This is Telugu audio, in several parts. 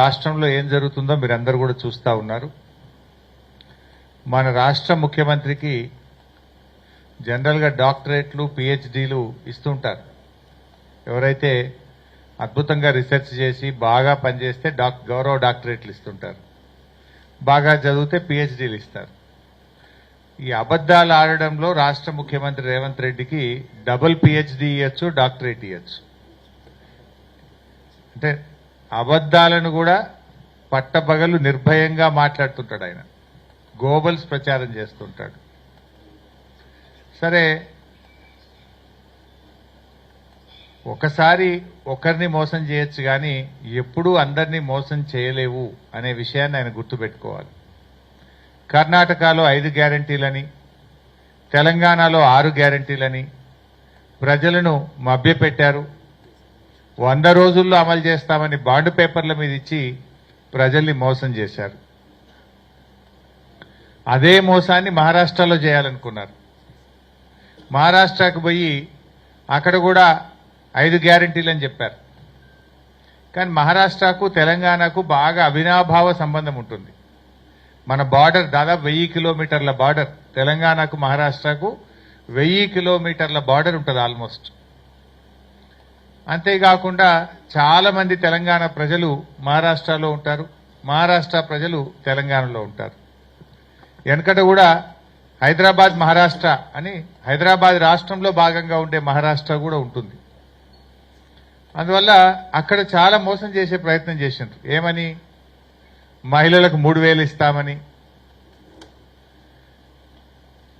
రాష్ట్రంలో ఏం జరుగుతుందో మీరందరూ కూడా చూస్తూ ఉన్నారు. మన రాష్ట్ర ముఖ్యమంత్రికి జనరల్గా డాక్టరేట్లు పిహెచ్డీలు ఇస్తుంటారు ఎవరైతే అద్భుతంగా రీసెర్చ్ చేసి బాగా పనిచేస్తే డాక్ గౌరవ డాక్టరేట్లు ఇస్తుంటారు. బాగా చదివితే పిహెచ్డీలు ఇస్తారు. ఈ అబద్దాలు ఆడడంలో రాష్ట్ర ముఖ్యమంత్రి రేవంత్ రెడ్డికి డబుల్ పిహెచ్డి ఇవ్వచ్చు డాక్టరేట్ ఇవ్వచ్చు అంటే అబద్ధాలను కూడా పట్టపగలు నిర్భయంగా మాట్లాడుతుంటాడు ఆయన. గోబల్స్ ప్రచారం చేస్తుంటాడు. సరే ఒకసారి ఒకరిని మోసం చేయొచ్చు కానీ ఎప్పుడూ అందరినీ మోసం చేయలేవు అనే విషయాన్ని ఆయన గుర్తుపెట్టుకోవాలి. కర్ణాటకలో ఐదు గ్యారంటీలని తెలంగాణలో ఆరు గ్యారంటీలని ప్రజలను మభ్యపెట్టారు. వంద రోజుల్లో అమలు చేస్తామని బాండ్ పేపర్ల మీద ఇచ్చి ప్రజల్ని మోసం చేశారు. అదే మోసాన్ని మహారాష్ట్రలో చేయాలనుకున్నారు. మహారాష్ట్రకు పోయి అక్కడ కూడా ఐదు గ్యారంటీలు అని చెప్పారు. కానీ మహారాష్ట్రకు తెలంగాణకు బాగా అవినాభావ సంబంధం ఉంటుంది. మన బార్డర్ దాదాపు వెయ్యి కిలోమీటర్ల బార్డర్ తెలంగాణకు మహారాష్ట్రకు వెయ్యి కిలోమీటర్ల బార్డర్ ఉంటుంది ఆల్మోస్ట్. అంతేకాకుండా చాలా మంది తెలంగాణ ప్రజలు మహారాష్ట్రలో ఉంటారు. మహారాష్ట్ర ప్రజలు తెలంగాణలో ఉంటారు. వెనకట కూడా హైదరాబాద్ మహారాష్ట్ర అని హైదరాబాద్ రాష్ట్రంలో భాగంగా ఉండే మహారాష్ట్ర కూడా ఉంటుంది. అందువల్ల అక్కడ చాలా మోసం చేసే ప్రయత్నం చేసిండ్రు. ఏమని? మహిళలకు మూడు వేలు ఇస్తామని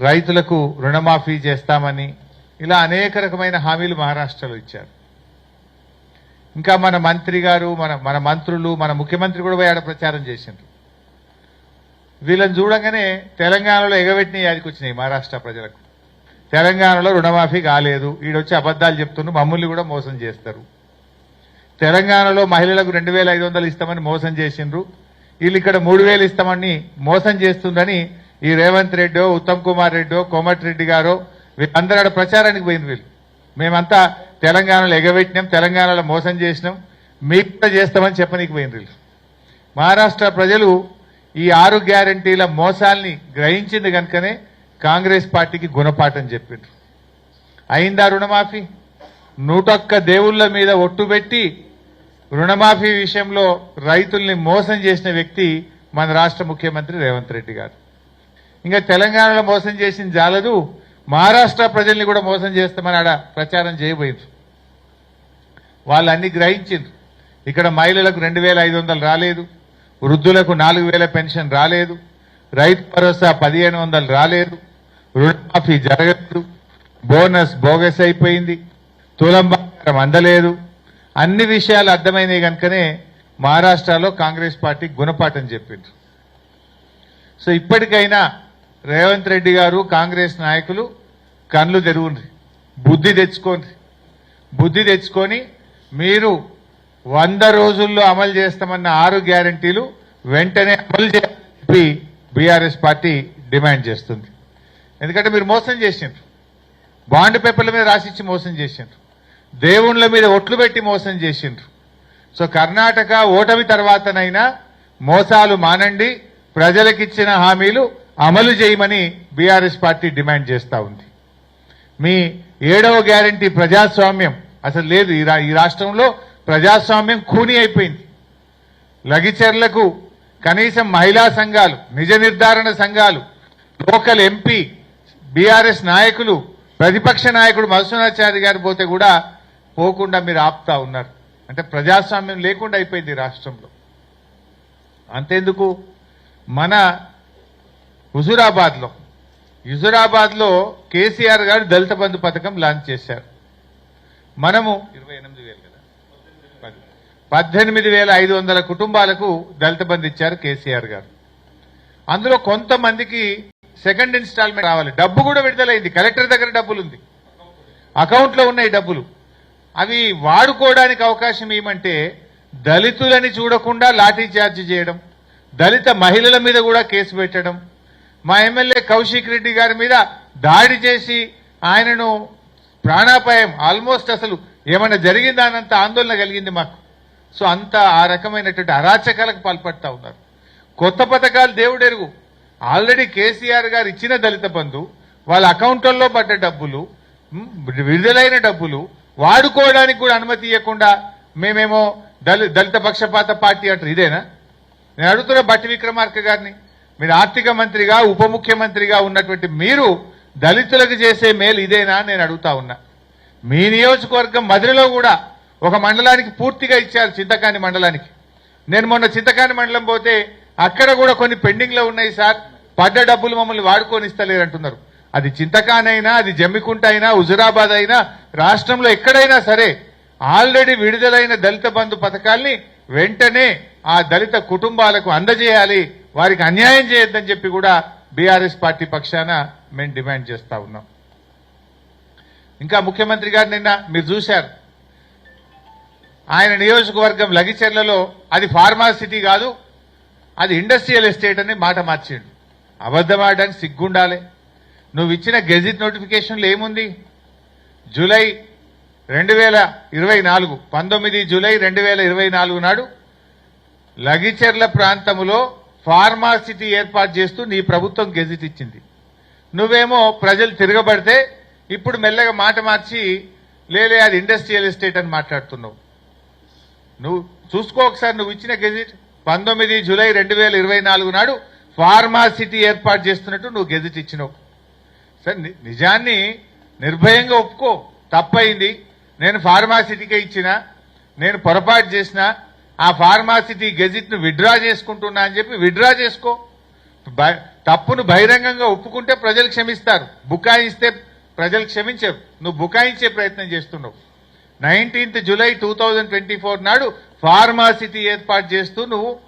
రైతులకు రుణమాఫీ చేస్తామని ఇలా అనేక రకమైన హామీలు మహారాష్ట్రలో ఇచ్చారు. ఇంకా మన మంత్రి గారు మన మన మంత్రులు మన ముఖ్యమంత్రి కూడా పోయి ఆడ ప్రచారం చేసిండ్రు. వీళ్ళని చూడంగానే తెలంగాణలో ఎగబెట్టిన యాదికి వచ్చినాయి మహారాష్ట్ర ప్రజలకు. తెలంగాణలో రుణమాఫీ కాలేదు ఈడొచ్చి అబద్దాలు చెప్తున్న మమ్మల్ని కూడా మోసం చేస్తారు. తెలంగాణలో మహిళలకు రెండు వేల ఐదు వందలు ఇస్తామని మోసం చేసిండ్రు. వీళ్ళు ఇక్కడ మూడు వేలు ఇస్తామని మోసం చేస్తుందని ఈ రేవంత్ రెడ్డో ఉత్తమ్ కుమార్ రెడ్డో కోమటిరెడ్డి గారో వీళ్ళందరూ ఆడ ప్రచారానికి పోయింది వీళ్ళు. మేమంతా తెలంగాణలో ఎగబెట్టినాం తెలంగాణలో మోసం చేసినాం మీకు కూడా చేస్తామని చెప్పనీకి పోయింది మహారాష్ట్ర ప్రజలు ఈ ఆరు గ్యారంటీల మోసాల్ని గ్రహించింది కనుకనే కాంగ్రెస్ పార్టీకి గుణపాఠం చెప్పిండ్రు. అయిందా రుణమాఫీ? నూటొక్క దేవుళ్ళ మీద ఒట్టు పెట్టి రుణమాఫీ విషయంలో రైతుల్ని మోసం చేసిన వ్యక్తి మన రాష్ట్ర ముఖ్యమంత్రి రేవంత్ రెడ్డి గారు. ఇంకా తెలంగాణలో మోసం చేసింది జాలదు మహారాష్ట్ర ప్రజల్ని కూడా మోసం చేస్తామని ఆడ ప్రచారం చేయబోయింది వాళ్ళు అన్ని గ్రహించిండ్రు. ఇక్కడ మహిళలకు రెండు వేల ఐదు వందలు రాలేదు. వృద్ధులకు నాలుగు వేల పెన్షన్ రాలేదు. రైతు భరోసా పదిహేను వందలు రాలేదు. రుణమాఫీ జరగలేదు. బోనస్ బోగస్ అయిపోయింది. తులం బంగారం అందలేదు. అన్ని విషయాలు అర్థమైనవి కనుకనే మహారాష్ట్రలో కాంగ్రెస్ పార్టీ గుణపాఠం చెప్పిండ్రు. సో ఇప్పటికైనా రేవంత్ రెడ్డి గారు కాంగ్రెస్ నాయకులు కళ్ళు తెరువుండ్రి. బుద్ధి తెచ్చుకోండి బుద్ధి తెచ్చుకొని మీరు వంద రోజుల్లో అమలు చేస్తామన్న ఆరు గ్యారంటీలు వెంటనే అమలు చేయాలని బీఆర్ఎస్ పార్టీ డిమాండ్ చేస్తుంది. ఎందుకంటే మీరు మోసం చేసిండ్రు. బాండ్ పేపర్ల మీద రాసిచ్చి మోసం చేసిండ్రు. దేవుళ్ళ మీద ఒట్లు పెట్టి మోసం చేసిండ్రు. సో కర్ణాటక ఓటమి తర్వాతనైనా మోసాలు మానండి ప్రజలకిచ్చిన హామీలు అమలు చేయమని బీఆర్ఎస్ పార్టీ డిమాండ్ చేస్తూ ఉంది. మీ ఏడవ గ్యారంటీ ప్రజాస్వామ్యం. అసలు లేదు. ఈ రా- ఈ రాష్ట్రంలో ప్రజాస్వామ్యం ఖూనీ అయిపోయింది. లగిచర్లకు కనీసం మహిళా సంఘాలు నిజ నిర్ధారణ సంఘాలు లోకల్ ఎంపీ బీఆర్ఎస్ నాయకులు ప్రతిపక్ష నాయకుడు మధుసూనాచారి గారు పోతే కూడా పోకుండా మీరు ఆపుతా ఉన్నారు. అంటే ప్రజాస్వామ్యం లేకుండా అయిపోయింది ఈ రాష్ట్రంలో. అంతేందుకు? మన హుజురాబాద్లో హుజురాబాద్లో కేసీఆర్ గారు దళిత బంధు పథకం లాంచ్ చేశారు. మనము ఇరవై ఎనిమిది వేలు కదా. పద్దెనిమిది వేల ఐదు వందల కుటుంబాలకు దళిత బంధు ఇచ్చారు కేసీఆర్ గారు. అందులో కొంతమందికి సెకండ్ ఇన్స్టాల్మెంట్ రావాలి. డబ్బు కూడా విడుదలైంది. కలెక్టర్ దగ్గర డబ్బులు ఉంది అకౌంట్లో ఉన్నాయి డబ్బులు. అవి వాడుకోవడానికి అవకాశం ఏమంటే దళితులని చూడకుండా లాఠీ చార్జ్ చేయడం దళిత మహిళల మీద కూడా కేసు పెట్టడం మా ఎమ్మెల్యే కౌశిక్ రెడ్డి గారి మీద దాడి చేసి ఆయనను ప్రాణాపాయం ఆల్మోస్ట్ అసలు ఏమైనా జరిగిందా అనంత ఆందోళన కలిగింది మాకు. సో అంత ఆ రకమైనటువంటి అరాచకాలకు పాల్పడతా ఉన్నారు. కొత్త పథకాలు దేవుడెరుగు. ఆల్రెడీ కేసీఆర్ గారు ఇచ్చిన దళిత బంధు వాళ్ళ అకౌంట్లలో పడ్డ డబ్బులు విడుదలైన డబ్బులు వాడుకోవడానికి కూడా అనుమతి ఇవ్వకుండా మేమేమో దళి దళిత పక్షపాత పార్టీ అంటారు. ఇదేనా? నేను అడుగుతున్న బట్టి విక్రమార్క గారిని మీరు ఆర్థిక మంత్రిగా ఉప ముఖ్యమంత్రిగా ఉన్నటువంటి మీరు దళితులకు చేసే మేలు ఇదేనా నేను అడుగుతా ఉన్నా. మీ నియోజకవర్గం మధురలో కూడా ఒక మండలానికి పూర్తిగా ఇచ్చారు చింతకాని మండలానికి. నేను మొన్న చింతకాని మండలం పోతే అక్కడ కూడా కొన్ని పెండింగ్లో ఉన్నాయి సార్. పడ్డ డబ్బులు మమ్మల్ని వాడుకొని ఇస్తలేరంటున్నారు అది చింతకాని అయినా అది జమ్మికుంట అయినా హుజురాబాద్ అయినా రాష్ట్రంలో ఎక్కడైనా సరే ఆల్రెడీ విడుదలైన దళిత బంధు పథకాల్ని వెంటనే ఆ దళిత కుటుంబాలకు అందజేయాలి వారికి అన్యాయం చేయొద్దని చెప్పి కూడా బీఆర్ఎస్ పార్టీ పక్షాన మేము డిమాండ్ చేస్తా ఉన్నాం. ఇంకా ముఖ్యమంత్రి గారు నిన్న మీరు చూశారు. ఆయన నియోజకవర్గం లగిచెర్లలో అది ఫార్మాసిటీ కాదు అది ఇండస్ట్రియల్ ఎస్టేట్ అని మాట మార్చిండు. అబద్ధం ఆడడానికి సిగ్గుండాలి. నువ్వు ఇచ్చిన గెజిట్ నోటిఫికేషన్లో ఏముంది? జూలై రెండు వేల ఇరవై నాలుగు పంతొమ్మిది జూలై రెండు వేల ఇరవై నాలుగు నాడు లగిచెర్ల ప్రాంతంలో ఫార్మాసిటీ ఏర్పాటు చేస్తూ నీ ప్రభుత్వం గెజిట్ ఇచ్చింది. నువ్వేమో ప్రజలు తిరగబడితే ఇప్పుడు మెల్లగా మాట మార్చి లేలే అది ఇండస్ట్రియల్ ఎస్టేట్ అని మాట్లాడుతున్నావు. నువ్వు చూసుకో ఒకసారి నువ్వు ఇచ్చిన గెజిట్. పంతొమ్మిది జూలై రెండు వేల ఇరవై నాలుగు నాడు ఫార్మాసిటీ ఏర్పాటు చేస్తున్నట్టు నువ్వు గెజిట్ ఇచ్చినావు. సరే ని- నిజాన్ని నిర్భయంగా ఒప్పుకో. తప్పయింది నేను ఫార్మాసిటీకే ఇచ్చిన నేను పొరపాటు చేసిన ఆ ఫార్మాసిటీ గెజిట్ను విడ్రా చేసుకుంటున్నా అని చెప్పి విడ్రా చేసుకో. బ- తప్పును బహిరంగంగా ఒప్పుకుంటే ప్రజలు క్షమిస్తారు. బుకాయిస్తే ప్రజలు క్షమించరు. నువ్వు బుకాయించే ప్రయత్నం చేస్తున్నావు. Nineteenth July two twenty four నాడు ఫార్మాసిటీ ఏర్పాటు చేస్తూ నువ్వు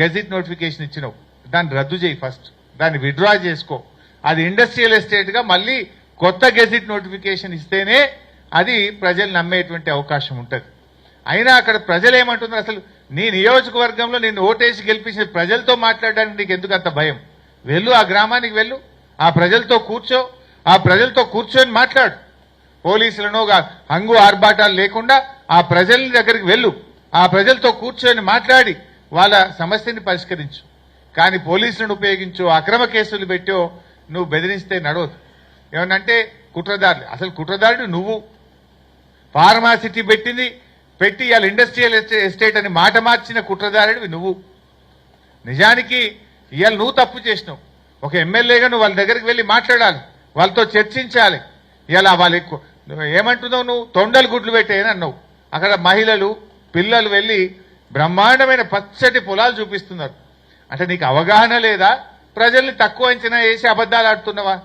గెజిట్ నోటిఫికేషన్ ఇచ్చినావు. దాన్ని రద్దు చేయి ఫస్ట్. దాన్ని విడ్రా చేసుకో. అది ఇండస్ట్రియల్ ఎస్టేట్గా మళ్ళీ కొత్త గెజిట్ నోటిఫికేషన్ ఇస్తేనే అది ప్రజలు నమ్మేటువంటి అవకాశం ఉంటుంది. అయినా అక్కడ ప్రజలు ఏమంటున్నారు? అసలు నీ నియోజకవర్గంలో నేను ఓటేసి గెలిపించిన ప్రజలతో మాట్లాడడానికి నీకు ఎందుకు అంత భయం? వెళ్ళు ఆ గ్రామానికి వెళ్ళు. ఆ ప్రజలతో కూర్చో. ఆ ప్రజలతో కూర్చొని మాట్లాడు. పోలీసులను గా- హంగు ఆర్భాటాలు లేకుండా ఆ ప్రజల దగ్గరికి వెళ్ళు. ఆ ప్రజలతో కూర్చొని మాట్లాడి వాళ్ళ సమస్యని పరిష్కరించు. కానీ పోలీసులను ఉపయోగించో అక్రమ కేసులు పెట్టో నువ్వు బెదిరిస్తే నడవదు. ఏమనంటే కుట్రదారులు. అసలు కుట్రదారుడు నువ్వు. ఫార్మాసిటీ పెట్టింది పెట్టి ఇవాళ ఇండస్ట్రియల్ ఎస్టేట్ అని మాట మార్చిన కుట్రదారుడివి నువ్వు. నిజానికి ఇవాళ నువ్వు తప్పు చేసినావు. ఒక ఎమ్మెల్యేగా నువ్వు వాళ్ళ దగ్గరికి వెళ్ళి మాట్లాడాలి. వాళ్ళతో చర్చించాలి. ఇలా వాళ్ళు ఎక్కువ నువ్వు ఏమంటున్నావు నువ్వు? తొండలు గుడ్లు పెట్టేయని అన్నావు. అక్కడ మహిళలు పిల్లలు వెళ్ళి బ్రహ్మాండమైన పచ్చటి పొలాలు చూపిస్తున్నారు. అంటే నీకు అవగాహన లేదా? ప్రజల్ని తక్కువ అంచనా వేసి అబద్ధాలు ఆడుతున్నావా?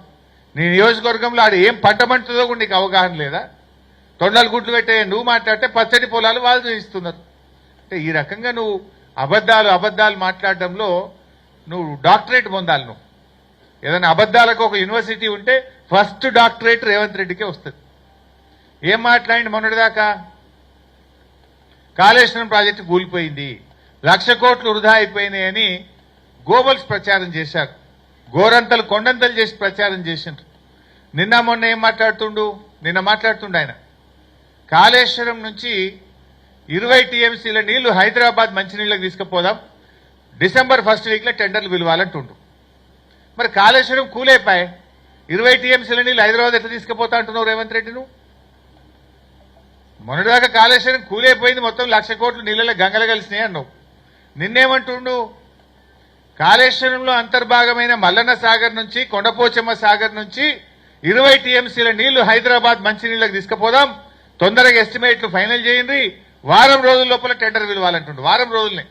నీ నియోజకవర్గంలో ఆడ ఏం పంట పండుతుందో కూడా నీకు అవగాహన లేదా? తొండలు గుడ్లు పెట్టే నువ్వు మాట్లాడితే పచ్చడి పొలాలు వాళ్ళు చూపిస్తున్నారు అంటే ఈ రకంగా నువ్వు అబద్ధాలు అబద్ధాలు మాట్లాడడంలో నువ్వు డాక్టరేట్ పొందాలి నువ్వు. ఏదైనా అబద్ధాలకు ఒక యూనివర్సిటీ ఉంటే ఫస్ట్ డాక్టరేట్ రేవంత్ రెడ్డికే వస్తుంది. ఏం మాట్లాడింది మొన్నటిదాకా? కాళేశ్వరం ప్రాజెక్టు కూలిపోయింది లక్ష కోట్లు వృధా అయిపోయినాయని గోబల్స్ ప్రచారం చేశారు. గోరంతలు కొండంతలు చేసి ప్రచారం చేసిండ్రు. నిన్న మొన్న ఏం మాట్లాడుతుండు? నిన్న మాట్లాడుతుండు ఆయన. కాళేశ్వరం నుంచి ఇరవై టీఎంసీల నీళ్ళు హైదరాబాద్ మంచినీళ్ళకి తీసుకుపోదాం. డిసెంబర్ ఫస్ట్ వీక్లో టెండర్లు పిలవాలంటుండు మరి కాళేశ్వరం కూలైపాయి. ఇరవై టీఎంసీల నీళ్ళు హైదరాబాద్ ఎట్లా తీసుకుపోతా అంటున్నావు రేవంత్ రెడ్డి నువ్వు మొన్నటిదాకా కాళేశ్వరం కూలైపోయింది మొత్తం లక్ష కోట్లు నీళ్ళలో గంగలు కలిసినాయి అన్నావు. నిన్నేమంటుండు? కాళేశ్వరంలో అంతర్భాగమైన మల్లన్న సాగర్ నుంచి కొండపోచమ్మ సాగర్ నుంచి ఇరవై టీఎంసీల నీళ్ళు హైదరాబాద్ మంచినీళ్ళకి తీసుకుపోదాం. తొందరగా ఎస్టిమేట్లు ఫైనల్ చేయండి. వారం రోజుల లోపల టెండర్ పిలవాలంటుండు వారం రోజులనే.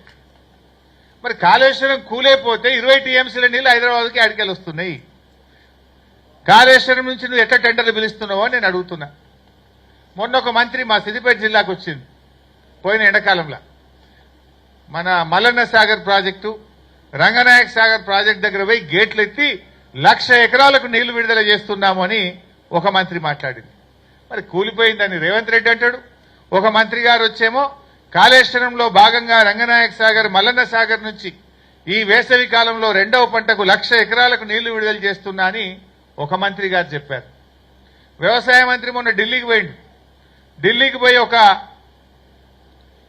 మరి కాళేశ్వరం కూలైపోతే ఇరవై టీఎంసీల నీళ్ళు హైదరాబాద్కి అడికెళ్ళి వస్తున్నాయి. కాళేశ్వరం నుంచి నువ్వు ఎట్లా టెండర్లు పిలుస్తున్నావో నేను అడుగుతున్నా. మొన్న ఒక మంత్రి మా సిద్దిపేట జిల్లాకు వచ్చింది. పోయిన ఎండాకాలంలో. మన మల్లన్న సాగర్ ప్రాజెక్టు రంగనాయక సాగర్ ప్రాజెక్ట్ దగ్గర పోయి గేట్లు ఎత్తి లక్ష ఎకరాలకు నీళ్ళు విడుదల చేస్తున్నాము అని ఒక మంత్రి మాట్లాడింది. మరి కూలిపోయిందని రేవంత్ రెడ్డి అంటాడు. ఒక మంత్రి గారు వచ్చేమో కాళేశ్వరంలో భాగంగా రంగనాయక సాగర్ మల్లన్న సాగర్ నుంచి ఈ వేసవి కాలంలో రెండవ పంటకు లక్ష ఎకరాలకు నీళ్ళు విడుదల చేస్తున్నా అని ఒక మంత్రి గారు చెప్పారు. వ్యవసాయ మంత్రి మొన్న ఢిల్లీకి పోయిండు. ఢిల్లీకి పోయి ఒక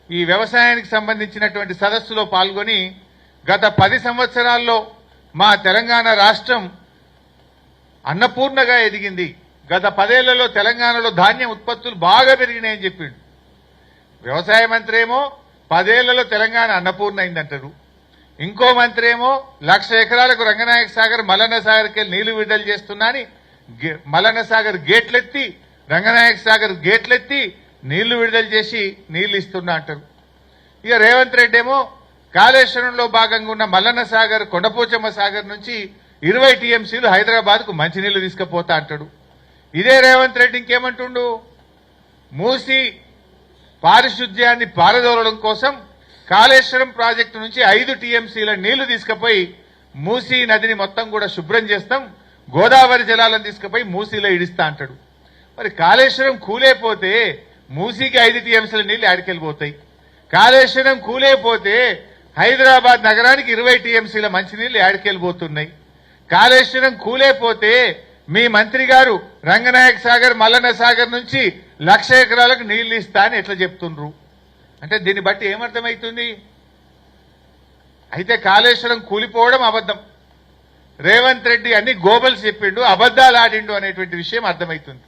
ఈ వ్యవసాయానికి సంబంధించినటువంటి సదస్సులో పాల్గొని గత పది సంవత్సరాల్లో మా తెలంగాణ రాష్ట్రం అన్నపూర్ణగా ఎదిగింది. గత పదేళ్ళలో తెలంగాణలో ధాన్యం ఉత్పత్తులు బాగా పెరిగినాయని చెప్పిండు. వ్యవసాయ మంత్రి ఏమో పదేళ్ళలో తెలంగాణ అన్నపూర్ణ అయిందంటారు ఇంకో మంత్రి ఏమో లక్ష ఎకరాలకు రంగనాయక సాగర్ మల్లన్న సాగర్కి నీళ్ళు విడుదల చేస్తున్నా అని గే- సాగర్ గేట్లెత్తి రంగనాయక సాగర్ గేట్లెత్తి నీళ్ళు విడుదల చేసి నీళ్ళు ఇస్తున్నా అంటారు. ఇక రేవంత్ రెడ్డి ఏమో కాళేశ్వరంలో భాగంగా ఉన్న మల్లన్న సాగర్ కొండపోచమ్మ సాగర్ నుంచి ఇరవై టీఎంసీలు హైదరాబాద్కు మంచినీళ్ళు తీసుకుపోతా అంటాడు. ఇదే రేవంత్ రెడ్డి ఇంకేమంటుండు? మూసి పారిశుద్ధ్యాన్ని పారదోలడం కోసం కాళేశ్వరం ప్రాజెక్టు నుంచి ఐదు టీఎంసీల నీళ్ళు తీసుకుపోయి మూసీ నదిని మొత్తం కూడా శుభ్రం చేస్తాం గోదావరి జలాలను తీసుకుపోయి మూసీలో ఇడిస్తా అంటాడు. మరి కాళేశ్వరం కూలేపోతే మూసీకి ఐదు టీఎంసీల నీళ్ళు ఆడికెళ్ళిపోతాయి కాళేశ్వరం కూలేపోతే హైదరాబాద్ నగరానికి ఇరవై టీఎంసీల మంచినీళ్ళు ఆడికెళ్ళిపోతున్నాయి కాళేశ్వరం కూలేపోతే మీ మంత్రి గారు రంగనాయక సాగర్ మల్లన్న సాగర్ నుంచి లక్ష ఎకరాలకు నీళ్ళు ఇస్తా అని ఎట్లా చెప్తుండ్రు? అంటే దీన్ని బట్టి ఏమర్థమవుతుంది అయితే కాళేశ్వరం కూలిపోవడం అబద్ధం. రేవంత్ రెడ్డి అన్ని గోబల్స్ చెప్పిండు అబద్దాలు ఆడిండు అనేటువంటి విషయం అర్థమవుతుంది